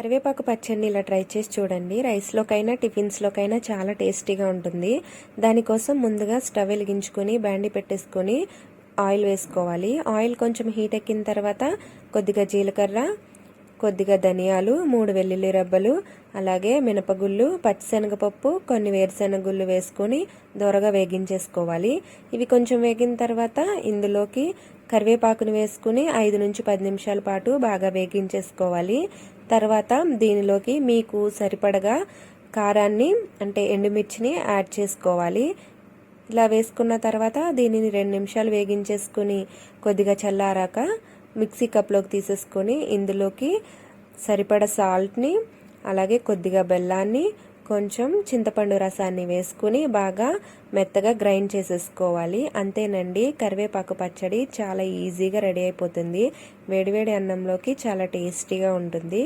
కరివేపాకు పచ్చడిని ఇలా ట్రై చేసి చూడండి. రైస్లోకైనా టిఫిన్స్లోకైనా చాలా టేస్టీగా ఉంటుంది. దానికోసం ముందుగా స్టవ్ వెలిగించుకొని బ్యాండి పెట్టేసుకొని ఆయిల్ వేసుకోవాలి. ఆయిల్ కొంచెం హీట్ ఎక్కిన తర్వాత కొద్దిగా జీలకర్ర కొద్దిగా ధనియాలు మూడు వెల్లుల్లి రబ్బలు అలాగే మినపగుళ్ళు పచ్చిశనగపప్పు కొన్ని వేరుశనగుళ్ళు వేసుకొని దొరగా వేగించేసుకోవాలి. ఇవి కొంచెం వేగిన తర్వాత ఇందులోకి కరివేపాకును వేసుకుని ఐదు నుంచి పది నిమిషాల పాటు బాగా వేగించేసుకోవాలి. తర్వాత దీనిలోకి మీకు సరిపడగా కారాన్ని అంటే ఎండుమిర్చిని యాడ్ చేసుకోవాలి. ఇలా వేసుకున్న తర్వాత దీనిని రెండు నిమిషాలు వేగించేసుకుని కొద్దిగా చల్లారాక మిక్సీ కప్లోకి తీసేసుకొని ఇందులోకి సరిపడ సాల్ట్ని అలాగే కొద్దిగా బెల్లాన్ని కొంచెం చింతపండు రసాన్ని వేసుకుని బాగా మెత్తగా గ్రైండ్ చేసేసుకోవాలి. అంతేనండి కరివేపాకు పచ్చడి చాలా ఈజీగా రెడీ అయిపోతుంది. వేడివేడి అన్నంలోకి చాలా టేస్టీగా ఉంటుంది.